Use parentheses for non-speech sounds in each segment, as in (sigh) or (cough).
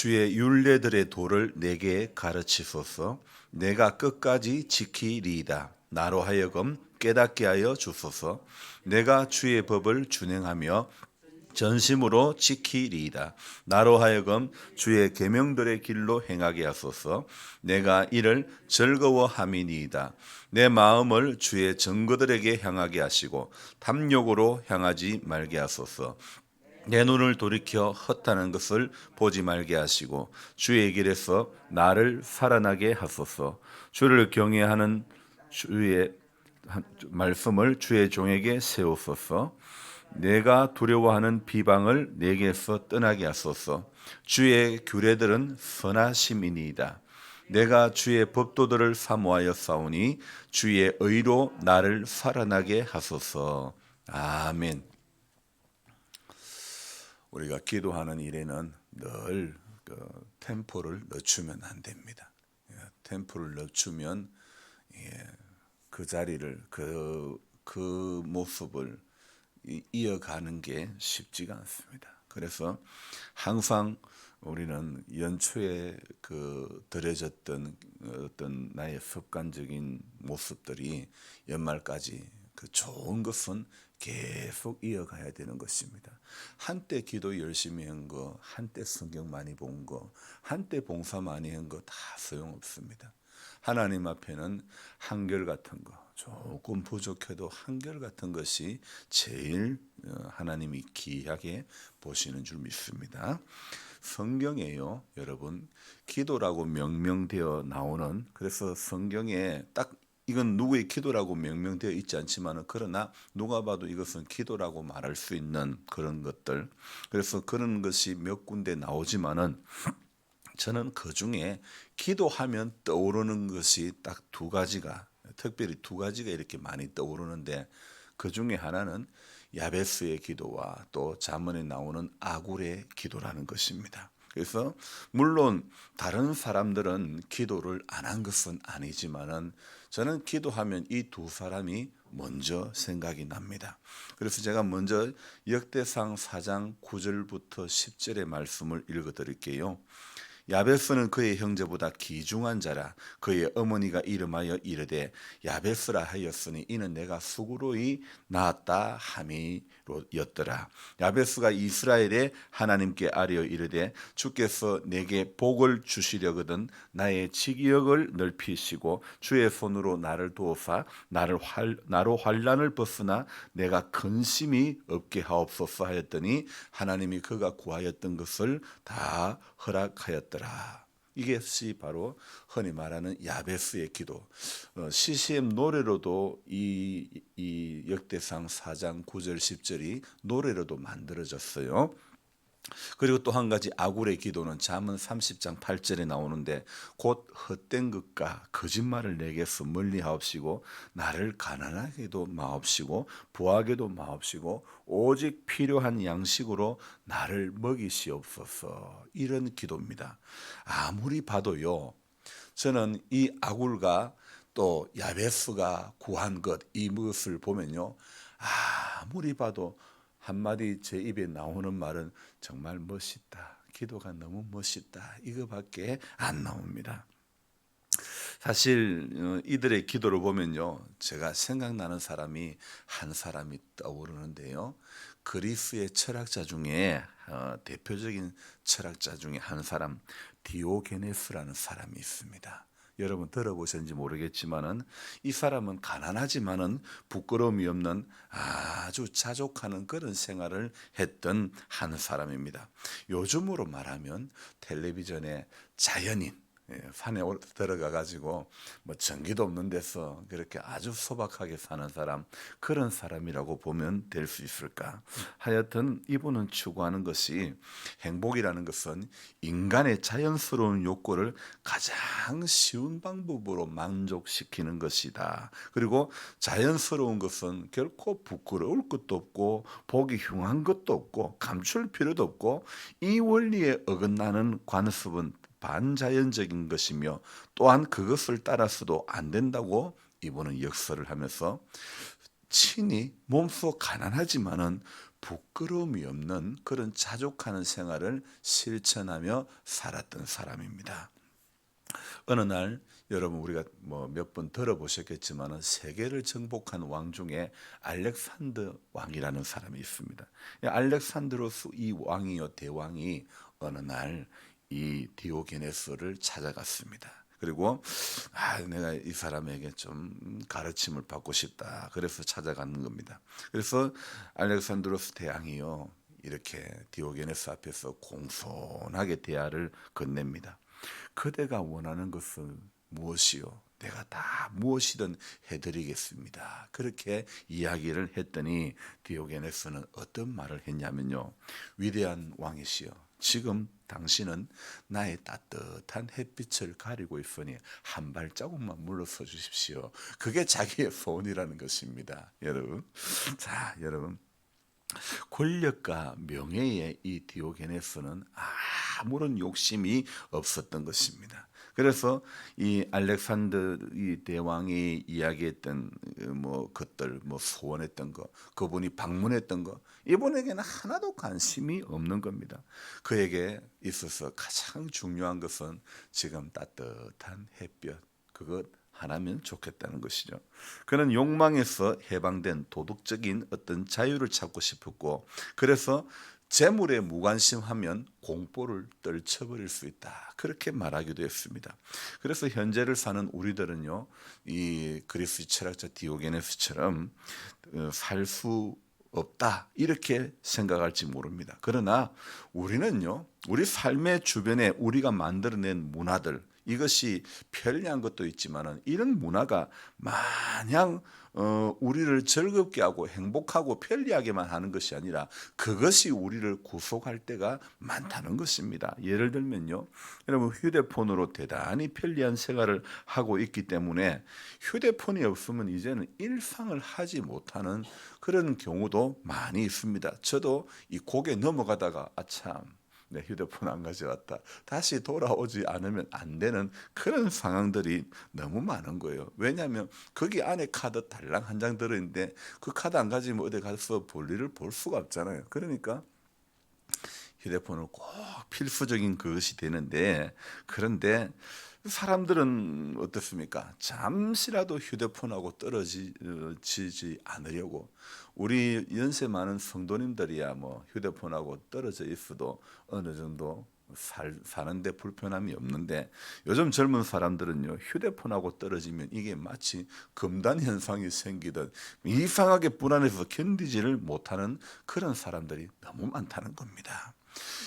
주의 율례들의 도를 내게 가르치소서. 내가 끝까지 지키리이다. 나로 하여금 깨닫게 하여 주소서. 내가 주의 법을 준행하며 전심으로 지키리이다. 나로 하여금 주의 계명들의 길로 행하게 하소서. 내가 이를 즐거워함이니이다. 내 마음을 주의 증거들에게 향하게 하시고 탐욕으로 향하지 말게 하소서. 내 눈을 돌이켜 헛하는 것을 보지 말게 하시고 주의 길에서 나를 살아나게 하소서. 주를 경외하는 주의 말씀을 주의 종에게 세우소서. 내가 두려워하는 비방을 내게서 떠나게 하소서. 주의 규례들은 선하심이니이다. 내가 주의 법도들을 사모하여 싸우니 주의 의로 나를 살아나게 하소서. 아멘. 우리가 기도하는 일에는 늘 그 템포를 늦추면 안 됩니다. 예, 템포를 늦추면 예, 그 자리를 그, 그 모습을 이- 이어가는 게 쉽지가 않습니다. 그래서 항상 우리는 연초에 그 들여졌던 어떤 나의 습관적인 모습들이 연말까지 그 좋은 것은 계속 이어가야 되는 것입니다. 한때 기도 열심히 한 거, 한때 성경 많이 본 거, 한때 봉사 많이 한 거 다 소용없습니다. 하나님 앞에는 한결 같은 거, 조금 부족해도 한결 같은 것이 제일 어, 하나님이 귀하게 보시는 줄 믿습니다. 성경에요, 여러분, 기도라고 명명되어 나오는 그래서 성경에 딱 이건 누구의 기도라고 명명되어 있지 않지만은 그러나 누가 봐도 이것은 기도라고 말할 수 있는 그런 것들. 그래서 그런 것이 몇 군데 나오지만은 저는 그 중에 기도하면 떠오르는 것이 딱 두 가지가 특별히 두 가지가 이렇게 많이 떠오르는데 그 중에 하나는 야베스의 기도와 또 자문에 나오는 아굴의 기도라는 것입니다. 그래서 물론 다른 사람들은 기도를 안 한 것은 아니지만은 저는 기도하면 이 두 사람이 먼저 생각이 납니다. 그래서 제가 먼저 역대상 4장 9절부터 10절의 말씀을 읽어 드릴게요. 야베스는 그의 형제보다 기중한 자라 그의 어머니가 이름하여 이르되 야베스라 하였으니 이는 내가 수고로이 낳았다 함이로 였더라 야베스가 이스라엘의 하나님께 아뢰어 이르되 주께서 내게 복을 주시려거든 나의 지기역을 넓히시고 주의 손으로 나를 도우사 나를 활, 나로 환란을 벗으나 내가 근심이 없게 하옵소서 하였더니 하나님이 그가 구하였던 것을 다 허락하였더라. 이것이 바로 흔히 말하는 야베스의 기도. 어, CCM 노래로도 이, 이 역대상 4장 9절 10절이 노래로도 만들어졌어요. 그리고 또 한 가지 아굴의 기도는 잠언 30장 8절에 나오는데 곧 헛된 것과 거짓말을 내게서 멀리 하옵시고 나를 가난하게도 마옵시고 부하게도 마옵시고 오직 필요한 양식으로 나를 먹이시옵소서 이런 기도입니다. 아무리 봐도요. 저는 이 아굴과 또 야베스가 구한 것 이것을 보면요. 아무리 봐도 한마디 제 입에 나오는 말은 정말 멋있다. 기도가 너무 멋있다. 이거밖에 안 나옵니다. 사실 어, 이들의 기도를 보면요. 제가 생각나는 사람이 한 사람이 떠오르는데요. 그리스의 철학자 중에 어, 대표적인 철학자 중에 한 사람 디오게네스라는 사람이 있습니다. 여러분 들어보셨는지 모르겠지만은 이 사람은 가난하지만은 부끄러움이 없는 아주 자족하는 그런 생활을 했던 한 사람입니다. 요즘으로 말하면 텔레비전에 자연인 예, 산에 올- 들어가 가지고 뭐 전기도 없는 데서 그렇게 아주 소박하게 사는 사람 그런 사람이라고 보면 될 수 있을까? 하여튼 이분은 추구하는 것이 행복이라는 것은 인간의 자연스러운 욕구를 가장 쉬운 방법으로 만족시키는 것이다. 그리고 자연스러운 것은 결코 부끄러울 것도 없고 보기 흉한 것도 없고 감출 필요도 없고 이 원리에 어긋나는 관습은 반자연적인 것이며 또한 그것을 따라서도 안 된다고 이분은 역설을 하면서 친히 몸소 가난하지만은 부끄러움이 없는 그런 자족하는 생활을 실천하며 살았던 사람입니다. 어느 날 여러분 우리가 뭐 몇 번 들어보셨겠지만은 세계를 정복한 왕 중에 알렉산더 왕이라는 사람이 있습니다. 이 알렉산드로스 이 왕이요 대왕이 어느 날 이 디오게네스를 찾아갔습니다. 그리고 아 내가 이 사람에게 좀 가르침을 받고 싶다. 그래서 찾아가는 겁니다. 그래서 알렉산드로스 대왕이요 이렇게 디오게네스 앞에서 공손하게 대화를 건넵니다. 그대가 원하는 것은 무엇이요? 내가 다 무엇이든 해드리겠습니다. 그렇게 이야기를 했더니 디오게네스는 어떤 말을 했냐면요. 위대한 왕이시여, 지금 당신은 나의 따뜻한 햇빛을 가리고 있으니 한 발자국만 물러서 주십시오. 그게 자기의 소원이라는 것입니다. 여러분. 자, 여러분. 권력과 명예의 이 디오게네스는 아무런 욕심이 없었던 것입니다. 그래서 이 알렉산더 이 대왕이 이야기했던 뭐 것들, 뭐 소원했던 거, 그분이 방문했던 거, 이분에게는 하나도 관심이 없는 겁니다. 그에게 있어서 가장 중요한 것은 지금 따뜻한 햇볕, 그것 하나면 좋겠다는 것이죠. 그는 욕망에서 해방된 도덕적인 어떤 자유를 찾고 싶었고, 그래서 재물에 무관심하면 공포를 떨쳐버릴 수 있다. 그렇게 말하기도 했습니다. 그래서 현재를 사는 우리들은요, 이 그리스 철학자 디오게네스처럼 어, 살수 없다 이렇게 생각할지 모릅니다. 그러나 우리는요, 우리 삶의 주변에 우리가 만들어낸 문화들 이것이 편리한 것도 있지만은 이런 문화가 마냥 어, 우리를 즐겁게 하고 행복하고 편리하게만 하는 것이 아니라 그것이 우리를 구속할 때가 많다는 것입니다. 예를 들면요. 여러분 휴대폰으로 대단히 편리한 생활을 하고 있기 때문에 휴대폰이 없으면 이제는 일상을 하지 못하는 그런 경우도 많이 있습니다. 저도 이 곡에 넘어가다가 아참 내 휴대폰 안 가져왔다. 다시 돌아오지 않으면 안 되는 그런 상황들이 너무 많은 거예요. 왜냐하면 거기 안에 카드 달랑 한 장 들어있는데 그 카드 안 가지면 어디 가서 볼일을 볼 수가 없잖아요. 그러니까 휴대폰을 꼭 필수적인 것이 되는데 그런데 사람들은 어떻습니까? 잠시라도 휴대폰하고 떨어지지 않으려고 우리 연세 많은 성도님들이야 뭐 휴대폰하고 떨어져 있어도 어느 정도 살, 사는데 불편함이 없는데 요즘 젊은 사람들은요 휴대폰하고 떨어지면 이게 마치 금단 현상이 생기듯 이상하게 불안해서 견디지를 못하는 그런 사람들이 너무 많다는 겁니다.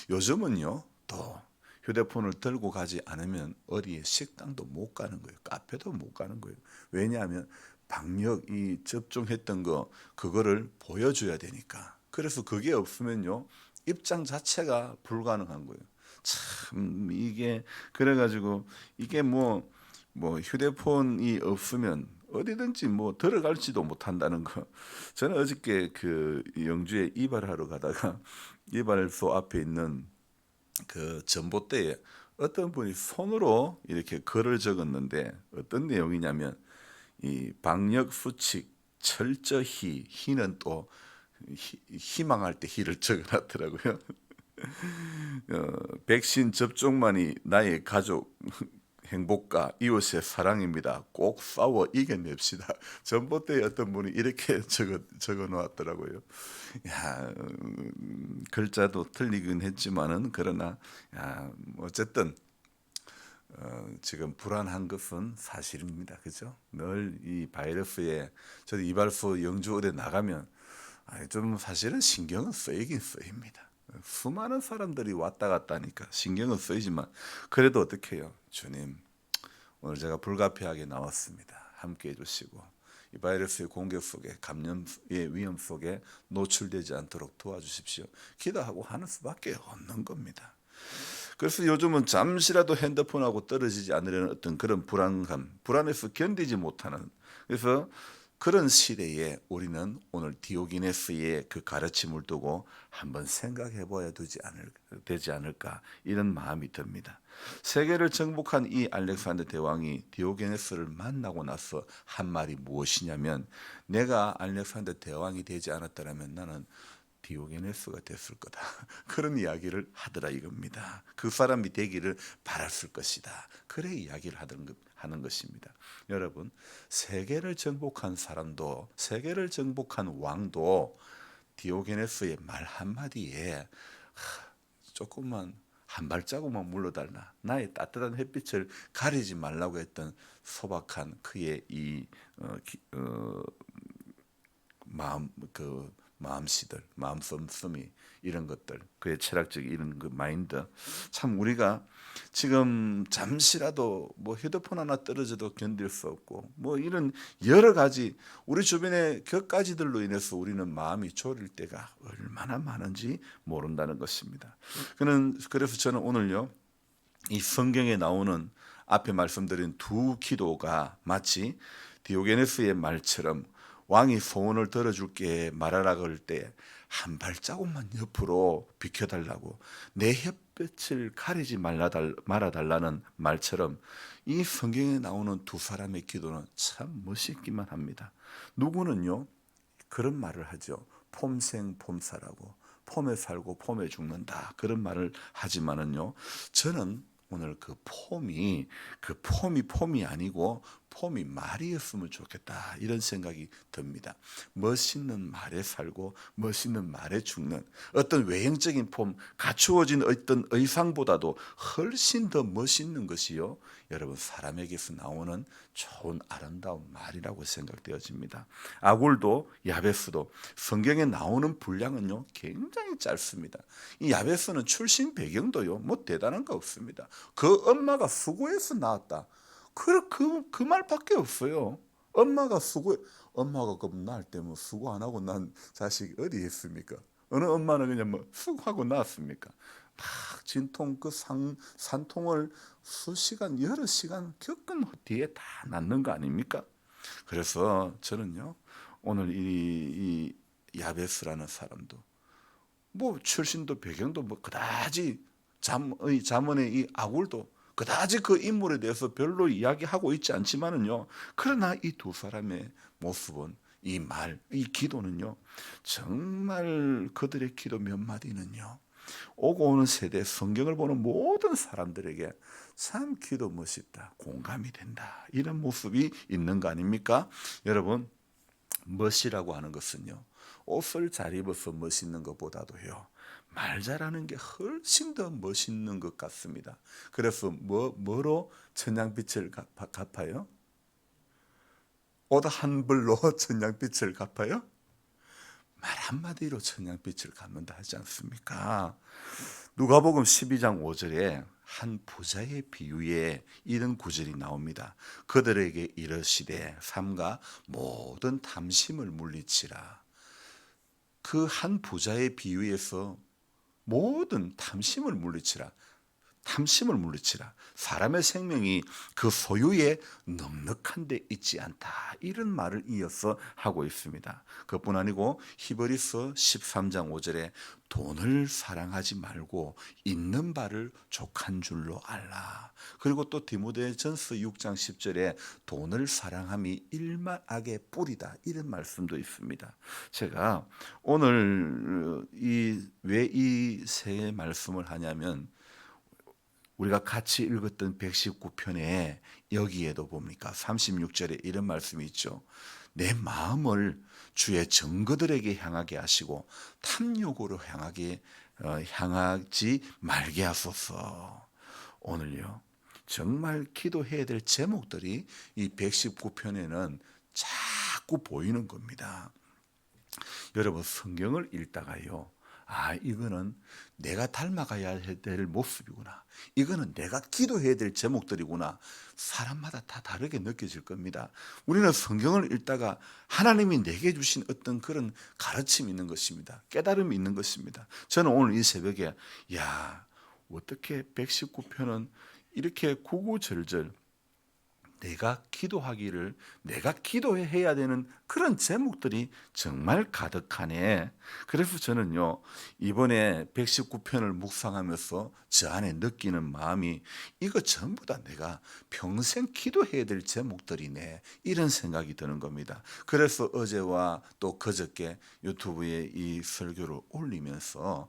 요즘은요 또 휴대폰을 들고 가지 않으면 어디에 식당도 못 가는 거예요. 카페도 못 가는 거예요. 왜냐하면 방역 이 접종했던 거 그거를 보여줘야 되니까. 그래서 그게 없으면요 입장 자체가 불가능한 거예요. 참 이게 그래가지고 이게 뭐뭐 뭐 휴대폰이 없으면 어디든지 뭐 들어갈지도 못한다는 거. 저는 어저께 그 영주에 이발하러 가다가 (laughs) 이발소 앞에 있는 그 전봇대에 어떤 분이 손으로 이렇게 글을 적었는데 어떤 내용이냐면 이 방역 수칙 철저히 희는 또 희, 희망할 때 희를 적어놨더라고요. (laughs) 어, 백신 접종만이 나의 가족 행복과 이웃의 사랑입니다. 꼭 싸워 이겨냅시다. (laughs) 전봇대에 어떤 분이 이렇게 (laughs) 적어, 적어 놓았더라고요. 야, 음, 글자도 틀리긴 했지만은, 그러나, 야, 어쨌든, 어, 지금 불안한 것은 사실입니다. 그죠? 늘 이 바이러스에, 저도 이발소 영주 어디 나가면, 아니, 좀 사실은 신경은 쓰이긴 쓰입니다. 수많은 사람들이 왔다 갔다 하니까 신경은 쓰이지만 그래도 어떻게 해요? 주님 오늘 제가 불가피하게 나왔습니다. 함께 해주시고 이 바이러스의 공격 속에 감염의 위험 속에 노출되지 않도록 도와주십시오. 기도하고 하는 수밖에 없는 겁니다. 그래서 요즘은 잠시라도 핸드폰하고 떨어지지 않으려는 어떤 그런 불안감, 불안해서 견디지 못하는 그래서 그런 시대에 우리는 오늘 디오기네스의 그 가르침을 두고 한번 생각해 봐야 되지, 않을, 되지 않을까 이런 마음이 듭니다. 세계를 정복한 이 알렉산더 대왕이 디오게네스를 만나고 나서 한 말이 무엇이냐면 내가 알렉산더 대왕이 되지 않았더라면 나는 디오게네스가 됐을 거다. (laughs) 그런 이야기를 하더라 이겁니다. 그 사람이 되기를 바랐을 것이다. 그래 이야기를 하던 것, 하는 것입니다. 여러분, 세계를 정복한 사람도 세계를 정복한 왕도 디오게네스의 말 한마디에 하, 조금만 한 발자국만 물러달라. 나의 따뜻한 햇빛을 가리지 말라고 했던 소박한 그의 이 어, 기, 어, 마음 그 마음씨들, 마음 씀씀이 이런 것들, 그의 철학적 이런 그 마인드 참 우리가 지금 잠시라도 뭐 휴대폰 하나 떨어져도 견딜 수 없고 뭐 이런 여러 가지 우리 주변의 격가지들로 인해서 우리는 마음이 졸일 때가 얼마나 많은지 모른다는 것입니다. 그는 그래서 저는 오늘요 이 성경에 나오는 앞에 말씀드린 두 기도가 마치 디오게네스의 말처럼 왕이 소원을 들어줄게 말하라 그럴 때 한 발자국만 옆으로 비켜달라고 내 햇볕을 가리지 말아달라는 말처럼 이 성경에 나오는 두 사람의 기도는 참 멋있기만 합니다. 누구는요 그런 말을 하죠. 폼생 폼사라고 폼에 살고 폼에 죽는다 그런 말을 하지만은요 저는 오늘 그 폼이 그 폼이 폼이 아니고 폼이 말이었으면 좋겠다 이런 생각이 듭니다. 멋있는 말에 살고 멋있는 말에 죽는 어떤 외형적인 폼 갖추어진 어떤 의상보다도 훨씬 더 멋있는 것이요. 여러분 사람에게서 나오는 좋은 아름다운 말이라고 생각되어집니다. 아굴도 야베스도 성경에 나오는 분량은요 굉장히 짧습니다. 이 야베스는 출신 배경도요 뭐 대단한 거 없습니다. 그 엄마가 수고해서 낳았다. 그, 그, 그 말밖에 없어요. 엄마가 수고, 엄마가 낳을 때뭐 수고 안 하고 난 자식 어디 있습니까? 어느 엄마는 그냥 뭐 수고하고 낳았습니까? 막 진통 그 상, 산통을 수시간, 여러 시간 겪은 뒤에 다 낳는 거 아닙니까? 그래서 저는요, 오늘 이, 이 야베스라는 사람도 뭐 출신도 배경도 뭐 그다지 잠의 자문의 이 아굴도 그다지 그 인물에 대해서 별로 이야기하고 있지 않지만은요. 그러나 이 두 사람의 모습은 이 말, 이 기도는요. 정말 그들의 기도 몇 마디는요. 오고 오는 세대 성경을 보는 모든 사람들에게 참 기도 멋있다. 공감이 된다. 이런 모습이 있는 거 아닙니까? 여러분, 멋이라고 하는 것은요. 옷을 잘 입어서 멋있는 것보다도요. 말 잘하는 게 훨씬 더 멋있는 것 같습니다. 그래서 뭐 뭐로 천냥빛을 갚아, 갚아 요? 옷 한 벌로 (laughs) 천냥빛을 갚아요? 말 한마디로 천냥빛을 갚는다 하지 않습니까? 누가복음 12장 5절에 한 부자의 비유에 이런 구절이 나옵니다. 그들에게 이르시되 삼가 모든 탐심을 물리치라. 그 한 부자의 비유에서 모든 탐심을 물리치라. 탐심을 물리치라. 사람의 생명이 그 소유에 넉넉한 데 있지 않다. 이런 말을 이어서 하고 있습니다. 그뿐 아니고 히브리서 13장 5절에 돈을 사랑하지 말고 있는 바를 족한 줄로 알라. 그리고 또 디모데전서 6장 10절에 돈을 사랑함이 일만 악의 뿌리다. 이런 말씀도 있습니다. 제가 오늘 이 왜 이 세 말씀을 하냐면 우리가 같이 읽었던 119편에 여기에도 봅니까? 36절에 이런 말씀이 있죠. 내 마음을 주의 증거들에게 향하게 하시고 탐욕으로 향하게 어, 향하지 말게 하소서. 오늘요. 정말 기도해야 될 제목들이 이 119편에는 자꾸 보이는 겁니다. 여러분 성경을 읽다가요. 아, 이거는 내가 닮아가야 될 모습이구나. 이거는 내가 기도해야 될 제목들이구나. 사람마다 다 다르게 느껴질 겁니다. 우리는 성경을 읽다가 하나님이 내게 주신 어떤 그런 가르침이 있는 것입니다. 깨달음이 있는 것입니다. 저는 오늘 이 새벽에, 야, 어떻게 119편은 이렇게 구구절절 내가 기도하기를 내가 기도해야 되는 그런 제목들이 정말 가득하네. 그래서 저는요 이번에 119편을 묵상하면서 저 안에 느끼는 마음이 이거 전부 다 내가 평생 기도해야 될 제목들이네 이런 생각이 드는 겁니다. 그래서 어제와 또 그저께 유튜브에 이 설교를 올리면서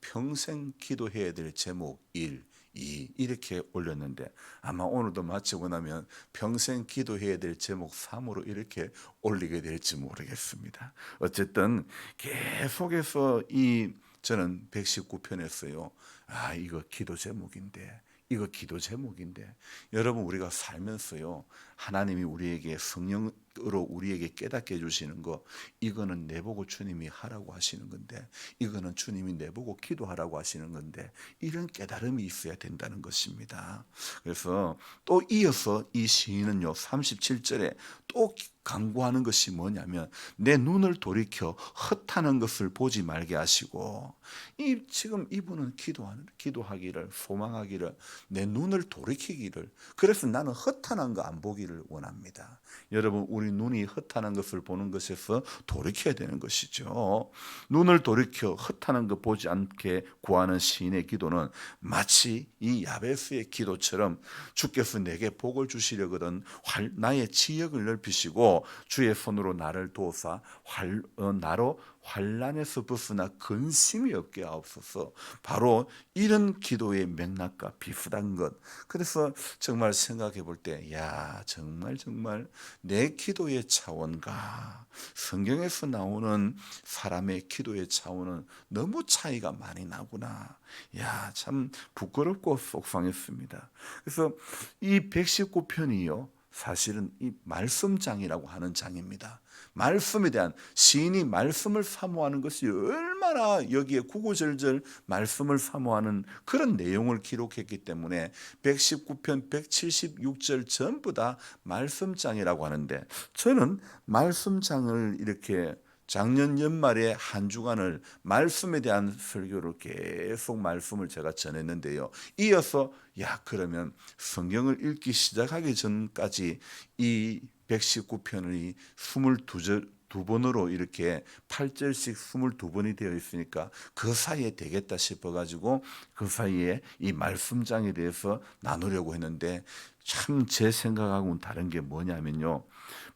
평생 기도해야 될 제목 1, 2 이렇게 올렸는데 아마 오늘도 마치고 나면 평생 기도해야 될 제목 3으로 이렇게 올리게 될지 모르겠습니다. 어쨌든 계속해서 이 저는 119편에서요. 아, 이거 기도 제목인데 이거 기도 제목인데 여러분 우리가 살면서요 하나님이 우리에게 성령 으로 우리에게 깨닫게 해주시는 거 이거는 내보고 주님이 하라고 하시는 건데 이거는 주님이 내보고 기도하라고 하시는 건데 이런 깨달음이 있어야 된다는 것입니다. 그래서 또 이어서 이 시인은요 37절에 또 강구하는 것이 뭐냐면 내 눈을 돌이켜 헛하는 것을 보지 말게 하시고 이 지금 이분은 기도하는 기도하기를 소망하기를 내 눈을 돌이키기를 그래서 나는 헛하는 거 안 보기를 원합니다. 여러분 우리 눈이 헛하는 것을 보는 것에서 돌이켜야 되는 것이죠. 눈을 돌이켜 헛하는 것 보지 않게 구하는 시인의 기도는 마치 이 야베스의 기도처럼 주께서 내게 복을 주시려거든 활- 나의 지역을 넓히시고 주의 손으로 나를 도우사 활, 어, 나로 환란에서 벗어나 근심이 없게 하옵소서. 바로 이런 기도의 맥락과 비슷한 것. 그래서 정말 생각해 볼 때, 야 정말 정말 내 기도의 차원과 성경에서 나오는 사람의 기도의 차원은 너무 차이가 많이 나구나. 야, 참 부끄럽고 속상했습니다. 그래서 이 119편이요. 사실은 이 말씀장이라고 하는 장입니다. 말씀에 대한 시인이 말씀을 사모하는 것이 얼마나 여기에 구구절절 말씀을 사모하는 그런 내용을 기록했기 때문에 119편 176절 전부 다 말씀장이라고 하는데 저는 말씀장을 이렇게 작년 연말에 한 주간을 말씀에 대한 설교를 계속 말씀을 제가 전했는데요. 이어서 야 그러면 성경을 읽기 시작하기 전까지 이 119편이 22절 두 번으로 이렇게 8절씩 22번이 되어 있으니까 그 사이에 되겠다 싶어 가지고 그 사이에 이 말씀장에 대해서 나누려고 했는데 참 제 생각하고는 다른 게 뭐냐면요.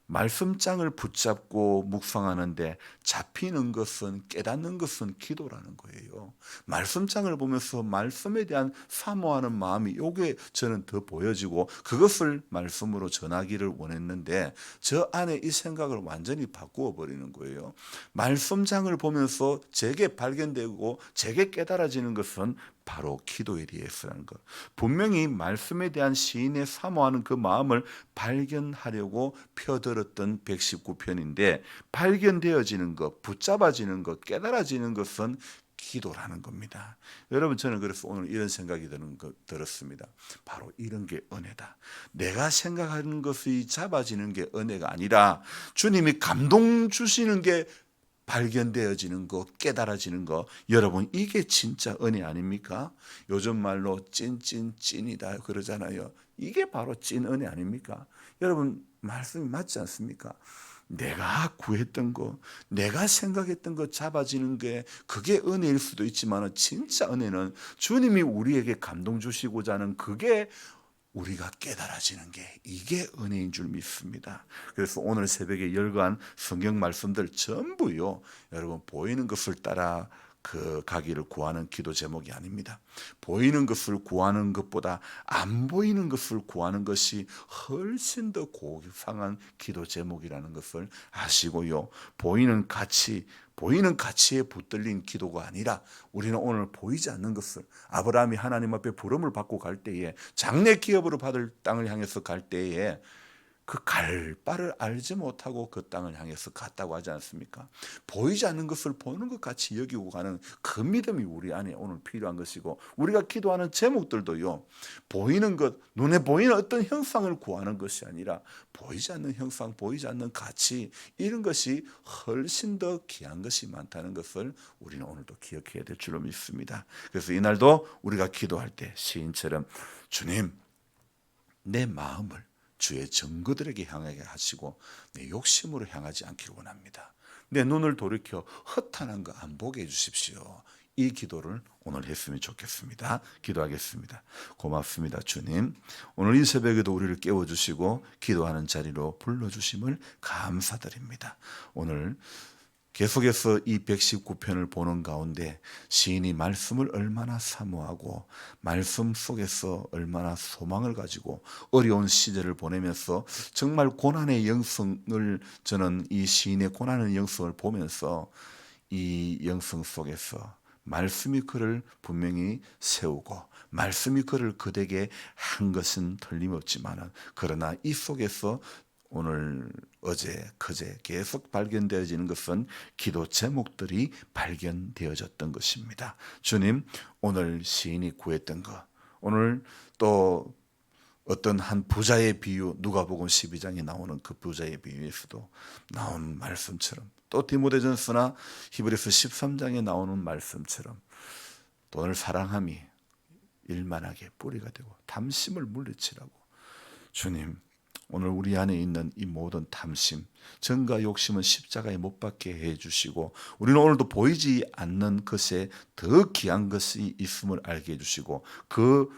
말씀장을 붙잡고 묵상하는데 잡히는 것은 깨닫는 것은 기도라는 거예요. 말씀장을 보면서 말씀에 대한 사모하는 마음이 요게 저는 더 보여지고 그것을 말씀으로 전하기를 원했는데 저 안에 이 생각을 완전히 바꾸어 버리는 거예요. 말씀장을 보면서 제게 발견되고 제게 깨달아지는 것은 바로 기도에 대해서라는 것. 분명히 말씀에 대한 시인의 사모하는 그 마음을 발견하려고 펴들었던 119편인데 발견되어지는 것, 붙잡아지는 것, 깨달아지는 것은 기도라는 겁니다. 여러분 저는 그래서 오늘 이런 생각이 드는 거, 들었습니다. 바로 이런 게 은혜다. 내가 생각하는 것이 잡아지는 게 은혜가 아니라 주님이 감동 주시는 게 발견되어지는 거, 깨달아지는 거, 여러분 이게 진짜 은혜 아닙니까? 요즘 말로 찐찐 찐이다 그러잖아요. 이게 바로 찐 은혜 아닙니까? 여러분 말씀이 맞지 않습니까? 내가 구했던 거, 내가 생각했던 거 잡아지는 게 그게 은혜일 수도 있지만 진짜 은혜는 주님이 우리에게 감동 주시고자 하는 그게 우리가 깨달아지는 게 이게 은혜인 줄 믿습니다. 그래서 오늘 새벽에 열거한 성경 말씀들 전부요. 여러분 보이는 것을 따라 그 가기를 구하는 기도 제목이 아닙니다. 보이는 것을 구하는 것보다 안 보이는 것을 구하는 것이 훨씬 더 고상한 기도 제목이라는 것을 아시고요. 보이는 가치 보이는 가치에 붙들린 기도가 아니라 우리는 오늘 보이지 않는 것을 아브라함이 하나님 앞에 부름을 받고 갈 때에 장래 기업으로 받을 땅을 향해서 갈 때에 그 갈 바를 알지 못하고 그 땅을 향해서 갔다고 하지 않습니까? 보이지 않는 것을 보는 것 같이 여기고 가는 그 믿음이 우리 안에 오늘 필요한 것이고 우리가 기도하는 제목들도요. 보이는 것, 눈에 보이는 어떤 형상을 구하는 것이 아니라 보이지 않는 형상, 보이지 않는 가치 이런 것이 훨씬 더 귀한 것이 많다는 것을 우리는 오늘도 기억해야 될 줄로 믿습니다. 그래서 이날도 우리가 기도할 때 시인처럼 주님 내 마음을 주의 증거들에게 향하게 하시고 내 욕심으로 향하지 않기를 원합니다. 내 눈을 돌이켜 허탄한 거 안 보게 해주십시오. 이 기도를 오늘 했으면 좋겠습니다. 기도하겠습니다. 고맙습니다, 주님. 오늘 이 새벽에도 우리를 깨워주시고 기도하는 자리로 불러주심을 감사드립니다. 오늘 계속해서 이 119편을 보는 가운데 시인이 말씀을 얼마나 사모하고 말씀 속에서 얼마나 소망을 가지고 어려운 시절을 보내면서 정말 고난의 영성을 저는 이 시인의 고난의 영성을 보면서 이 영성 속에서 말씀이 그를 분명히 세우고 말씀이 그를 그대게 한 것은 틀림없지만은 그러나 이 속에서 오늘 어제 그제 계속 발견되어지는 것은 기도 제목들이 발견되어졌던 것입니다. 주님 오늘 시인이 구했던 것 오늘 또 어떤 한 부자의 비유 누가복음 12장에 나오는 그 부자의 비유에서도 나온 말씀처럼 또 디모데전서나 히브리서 13장에 나오는 말씀처럼 돈을 사랑함이 일만하게 뿌리가 되고 탐심을 물리치라고 주님 오늘 우리 안에 있는 이 모든 탐심, 정과 욕심은 십자가에 못 박게 해 주시고 우리는 오늘도 보이지 않는 것에 더 귀한 것이 있음을 알게 해 주시고 그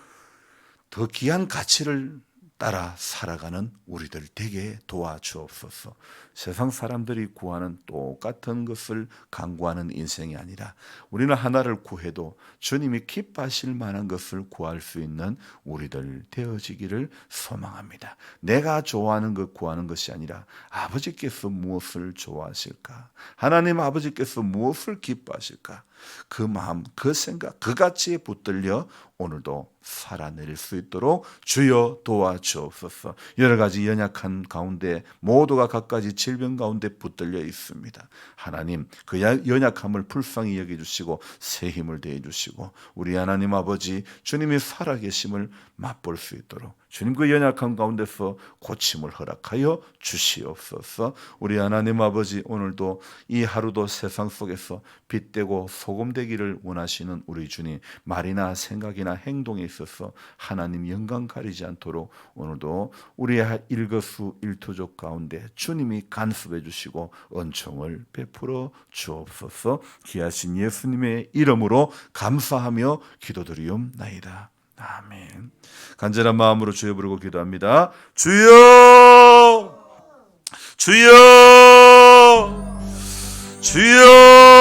더 귀한 가치를 따라 살아가는 우리들 되게 도와주옵소서. 세상 사람들이 구하는 똑같은 것을 강구하는 인생이 아니라 우리는 하나를 구해도 주님이 기뻐하실 만한 것을 구할 수 있는 우리들 되어지기를 소망합니다. 내가 좋아하는 것 구하는 것이 아니라 아버지께서 무엇을 좋아하실까? 하나님 아버지께서 무엇을 기뻐하실까? 그 마음, 그 생각, 그 가치에 붙들려 오늘도 살아낼 수 있도록 주여 도와주옵소서. 여러 가지 연약한 가운데 모두가 각가지 질병 가운데 붙들려 있습니다. 하나님 그 연약함을 불쌍히 여겨 주시고 새 힘을 대해 주시고 우리 하나님 아버지 주님이 살아계심을 맛볼 수 있도록 주님 그 연약함 가운데서 고침을 허락하여 주시옵소서. 우리 하나님 아버지 오늘도 이 하루도 세상 속에서 빛되고 소금 되기를 원하시는 우리 주님 말이나 생각이나 행동에 있어서 하나님 영광 가리지 않도록 오늘도 우리의 일거수 일투족 가운데 주님이 간섭해 주시고 은총을 베풀어 주옵소서. 귀하신 예수님의 이름으로 감사하며 기도드리옵나이다. 아멘. 간절한 마음으로 주여 부르고 기도합니다. 주여! 주여! 주여!